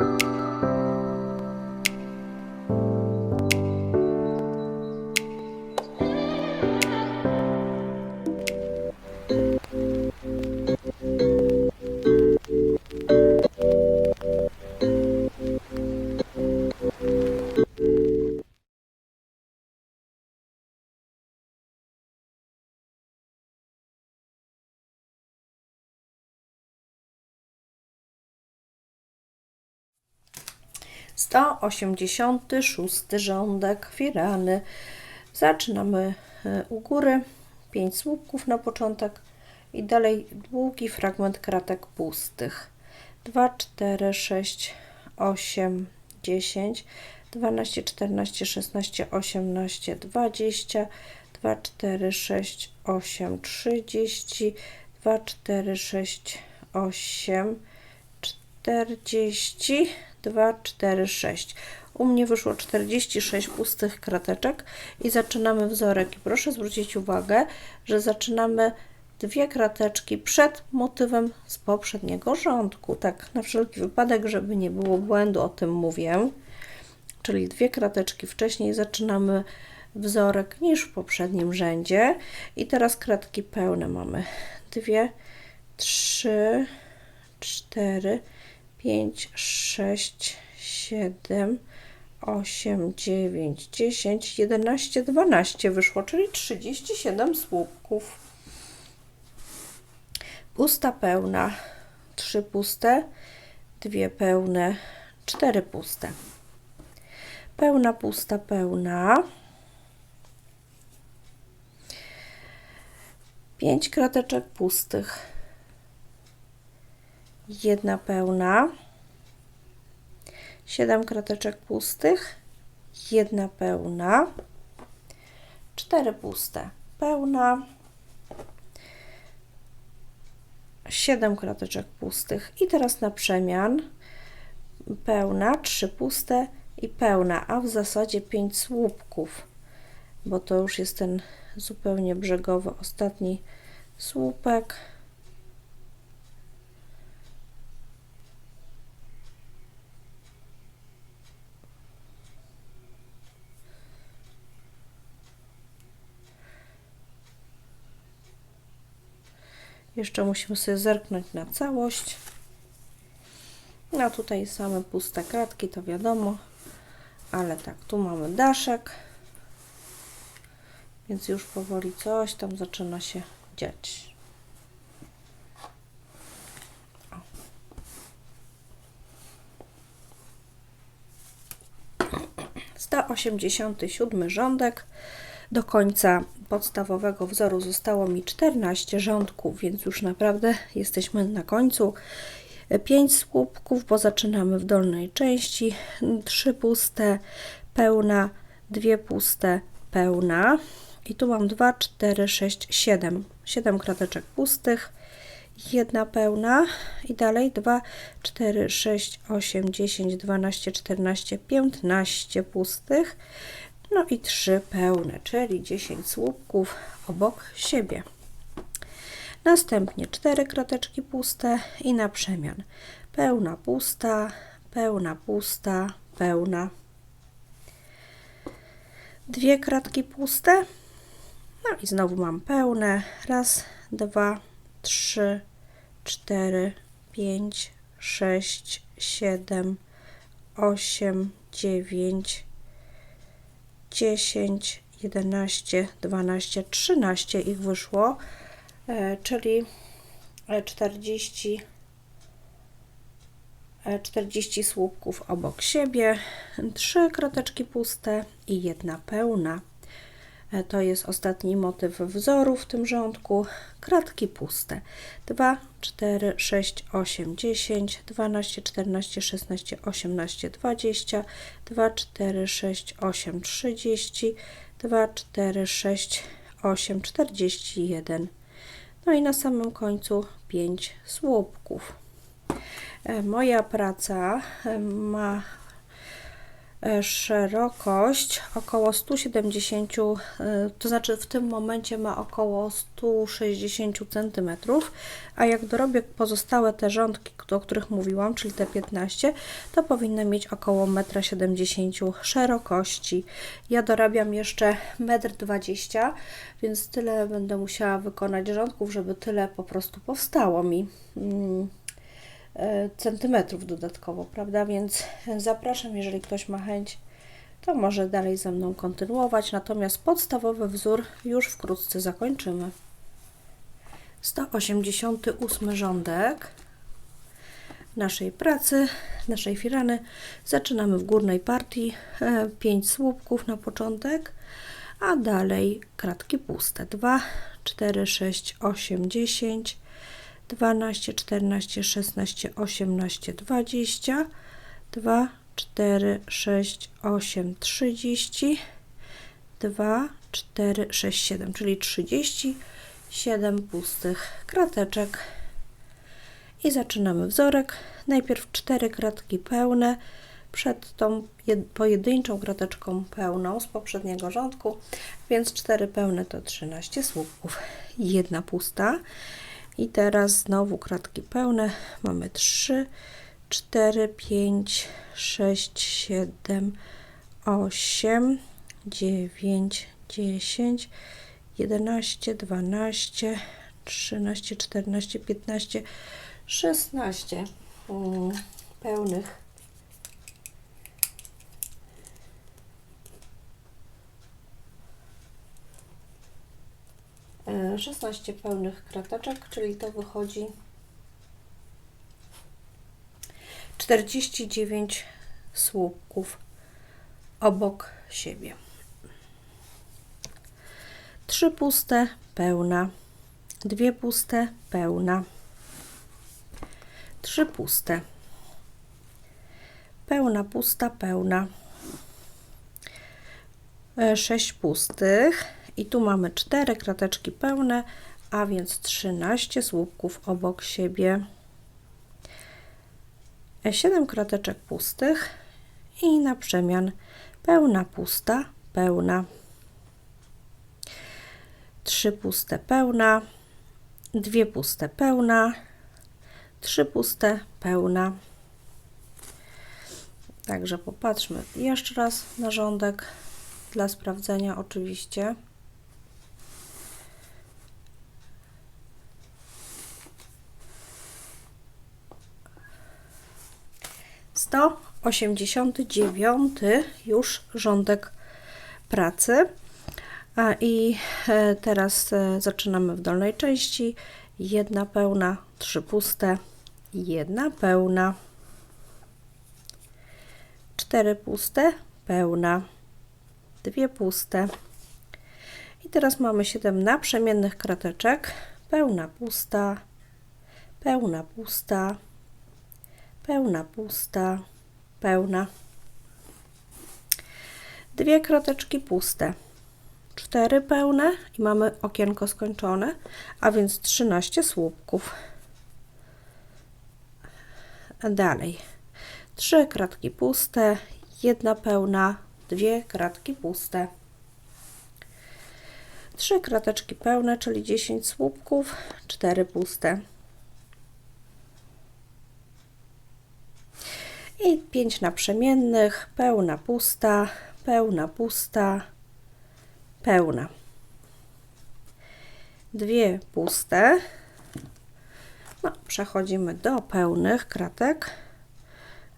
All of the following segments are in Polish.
Bye. 186 rządek firany. Zaczynamy e, u góry, 5 słupków na początek i dalej długi fragment kratek pustych. 2, 4, 6, 8, 10, 12, 14, 16, 18, 20, 2, 4, 6, 8, 30, 2, 4, 6, 8, 40, 2, 4, 6. U mnie wyszło 46 pustych krateczek i zaczynamy wzorek. I proszę zwrócić uwagę, że zaczynamy dwie krateczki przed motywem z poprzedniego rządku. Tak, na wszelki wypadek, żeby nie było błędu, o tym mówię. Czyli dwie krateczki wcześniej zaczynamy wzorek niż w poprzednim rzędzie. I teraz kratki pełne mamy. Dwie, trzy, cztery, 5, 6, 7, 8, 9, 10, 11, 12 wyszło, czyli 37 słupków. Pusta pełna, 3 puste, 2 pełne, 4 puste. Pełna, pusta, pełna. 5 krateczek pustych jedna pełna, 7 krateczek pustych, jedna pełna, 4 puste, pełna, 7 krateczek pustych. I teraz na przemian. Pełna, 3 puste i pełna, a w zasadzie 5 słupków, bo to już jest ten zupełnie brzegowy ostatni słupek. Jeszcze musimy sobie zerknąć na całość. No tutaj same puste kratki, to wiadomo. Ale tak, tu mamy daszek. Więc już powoli coś tam zaczyna się dziać. Sto osiemdziesiąty siódmy rządek do końca podstawowego wzoru zostało mi 14 rządków, więc już naprawdę jesteśmy na końcu. 5 słupków, bo zaczynamy w dolnej części. 3 puste, pełna, 2 puste, pełna. I tu mam 2, 4, 6, 7. 7 krateczek pustych, jedna pełna i dalej 2, 4, 6, 8, 10, 12, 14, 15 pustych no i trzy pełne, czyli 10 słupków obok siebie. Następnie cztery krateczki puste i na przemian. Pełna, pusta, pełna, pusta, pełna. Dwie kratki puste. No i znowu mam pełne. Raz, dwa, trzy, cztery, pięć, sześć, siedem, osiem, dziewięć, 10, 11, 12, 13 ich wyszło, e, czyli 40, e, 40 e, słupków obok siebie, 3 krateczki puste i jedna pełna. To jest ostatni motyw wzoru w tym rządku. Kratki puste. 2, 4, 6, 8, 10, 12, 14, 16, 18, 20, 2, 4, 6, 8, 30, 2, 4, 6, 8, 41. No i na samym końcu 5 słupków. Moja praca ma e, szerokość około 170, e, to znaczy w tym momencie ma około 160 cm, a jak dorobię pozostałe te rządki, o których mówiłam, czyli te 15, to powinna mieć około 1,70 m szerokości. Ja dorabiam jeszcze 1,20 m, więc tyle będę musiała wykonać rządków, żeby tyle po prostu powstało mi. Mm E, centymetrów dodatkowo, prawda? Więc zapraszam, jeżeli ktoś ma chęć, to może dalej ze mną kontynuować. Natomiast podstawowy wzór już wkrótce zakończymy. 188 rządek naszej pracy, naszej firany. Zaczynamy w górnej partii 5 e, słupków na początek, a dalej kratki puste 2, 4, 6, 8, 10, 12, 14, 16, 18, 20, 2, 4, 6, 8, 30, 2, 4, 6, 7, czyli 37 pustych krateczek. I zaczynamy wzorek. Najpierw 4 kratki pełne przed tą pojedynczą krateczką pełną z poprzedniego rządku, więc 4 pełne to 13 słupków, jedna pusta. I teraz znowu kratki pełne. Mamy 3, 4, 5, 6, 7, 8, 9, 10, 11, 12, 13, 14, 15, 16 pełnych 16 pełnych krateczek, czyli to wychodzi 49 słupków obok siebie. Trzy puste, pełna. Dwie puste, pełna. Trzy puste. Pełna, pusta, pełna. E, sześć pustych i tu mamy 4 krateczki pełne, a więc 13 słupków obok siebie. 7 krateczek pustych i na przemian pełna, pusta, pełna. 3 puste, pełna. 2 puste, pełna. 3 puste, pełna. Także popatrzmy jeszcze raz na rządek dla sprawdzenia oczywiście. 189 już rządek pracy. I e, teraz e, zaczynamy w dolnej części. Jedna pełna, trzy puste, jedna pełna, cztery puste, pełna, dwie puste. I teraz mamy 7 naprzemiennych krateczek. Pełna, pusta, pełna, pusta, pełna, pusta, pełna. Dwie krateczki puste, cztery pełne i mamy okienko skończone, a więc 13 słupków. Dalej, trzy kratki puste, jedna pełna, dwie kratki puste. Trzy krateczki pełne, czyli 10 słupków, cztery puste. I 5 naprzemiennych, pełna, pusta, pełna, pusta, pełna. Dwie puste. No, przechodzimy do pełnych kratek.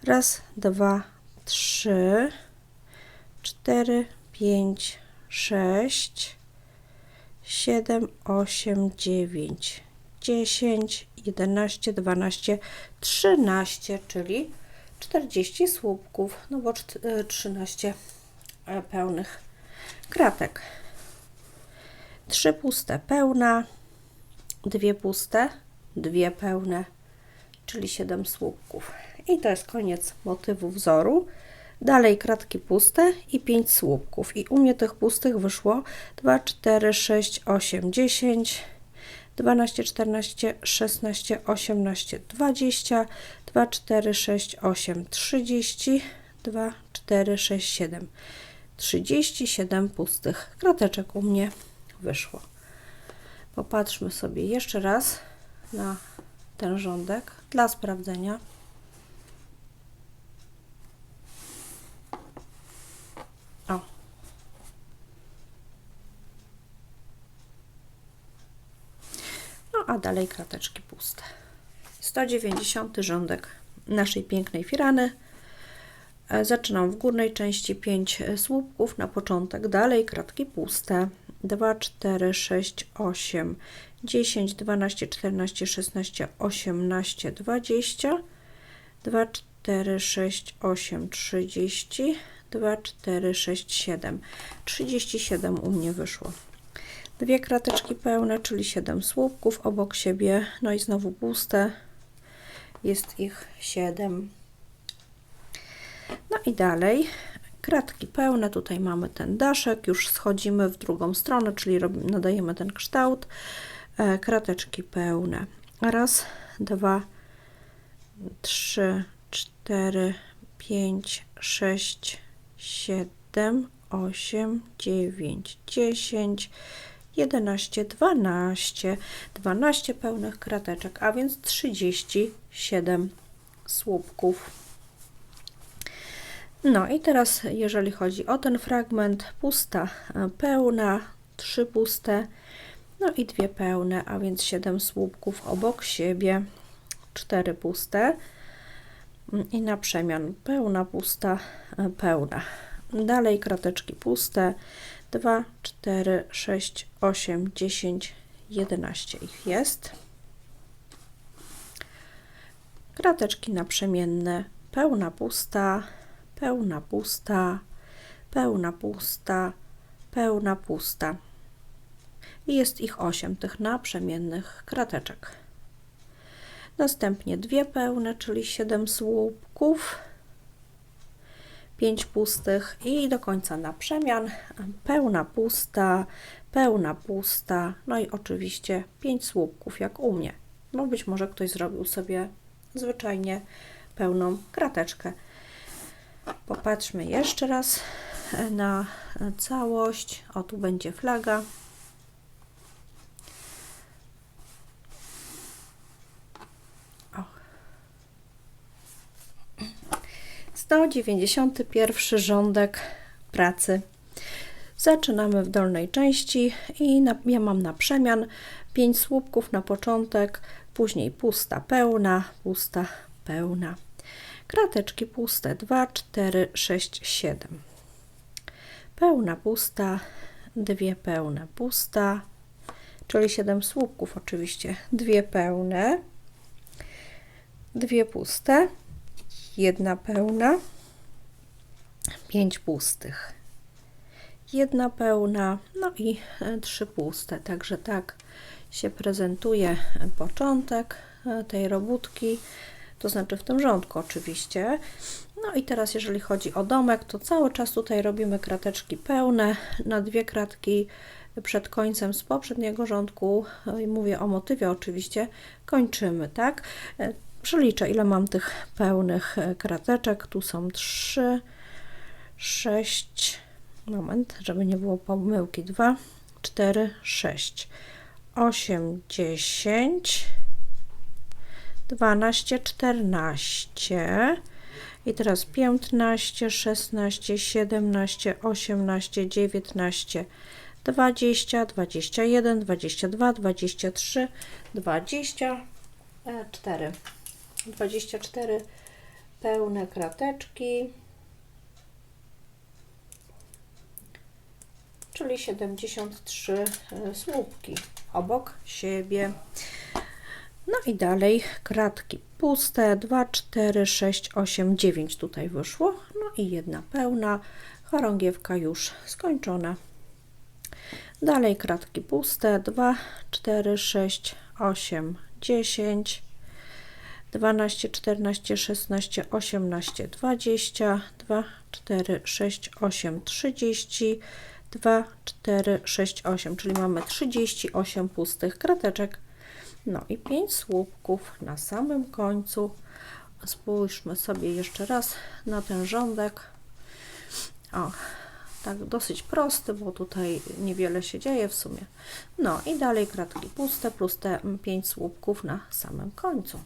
Raz, dwa, trzy, cztery, pięć, sześć, siedem, osiem, dziewięć, dziesięć, jedenaście, dwanaście, trzynaście, czyli 40 słupków, no bo 13 e, e, pełnych kratek. 3 puste pełna, 2 puste, 2 pełne, czyli 7 słupków. I to jest koniec motywu wzoru. Dalej kratki puste i 5 słupków. I u mnie tych pustych wyszło 2, 4, 6, 8, 10, 12, 14, 16, 18, 20, 2, 4, 6, 8, 30, 2, 4, 6, 7. 37 pustych krateczek u mnie wyszło. Popatrzmy sobie jeszcze raz na ten rządek dla sprawdzenia. A dalej krateczki puste. 190 rządek naszej pięknej firany. E, Zaczynam w górnej części 5 słupków na początek, dalej kratki puste. 2, 4, 6, 8, 10, 12, 14, 16, 18, 20, 2, 4, 6, 8, 30, 2, 4, 6, 7. 37 u mnie wyszło. Dwie krateczki pełne, czyli 7 słupków obok siebie, no i znowu puste. Jest ich 7. No i dalej kratki pełne, tutaj mamy ten daszek, już schodzimy w drugą stronę, czyli nadajemy ten kształt, e, krateczki pełne. Raz, dwa, trzy, cztery, pięć, sześć, siedem, osiem, dziewięć, dziesięć, 11, 12, 12 pełnych krateczek, a więc 37 słupków. No i teraz, jeżeli chodzi o ten fragment, pusta, e, pełna, trzy puste, no i dwie pełne, a więc 7 słupków obok siebie, cztery puste i na przemian pełna, pusta, e, pełna. Dalej krateczki puste, 2, 4, 6, 8, 10, 11 ich jest. Krateczki naprzemienne, pełna pusta, pełna pusta, pełna pusta, pełna pusta. I jest ich 8 tych naprzemiennych krateczek. Następnie dwie pełne, czyli 7 słupków, 5 pustych i do końca na przemian. Pełna pusta, pełna pusta, no i oczywiście 5 słupków, jak u mnie. No być może ktoś zrobił sobie zwyczajnie pełną krateczkę. Popatrzmy jeszcze raz na całość. O, tu będzie flaga. 191 rządek pracy. Zaczynamy w dolnej części i na, ja mam na przemian 5 słupków na początek, później pusta, pełna, pusta, pełna. Krateczki puste 2, 4, 6, 7. Pełna, pusta, dwie pełne, pusta, czyli 7 słupków oczywiście, dwie pełne, dwie puste, jedna pełna, pięć pustych, jedna pełna, no i e, trzy puste. Także tak się prezentuje początek e, tej robótki, to znaczy w tym rządku oczywiście. No i teraz jeżeli chodzi o domek, to cały czas tutaj robimy krateczki pełne na dwie kratki przed końcem z poprzedniego rządku, e, i mówię o motywie oczywiście, kończymy, tak? Przeliczę, ile mam tych pełnych krateczek. Tu są 3, 6, moment, żeby nie było pomyłki, 2, 4, 6, 8, 10, 12, 14 i teraz 15, 16, 17, 18, 19, 20, 21, 22, 23, 24. 24 pełne krateczki, czyli 73 e, słupki obok siebie. No i dalej kratki puste, 2, 4, 6, 8, 9 tutaj wyszło. No i jedna pełna, chorągiewka już skończona. Dalej kratki puste, 2, 4, 6, 8, 10, 12, 14, 16, 18, 20, 2, 4, 6, 8, 30, 2, 4, 6, 8, czyli mamy 38 pustych krateczek. No i 5 słupków na samym końcu. Spójrzmy sobie jeszcze raz na ten rządek. O, tak dosyć prosty, bo tutaj niewiele się dzieje w sumie. No i dalej kratki puste plus te 5 słupków na samym końcu.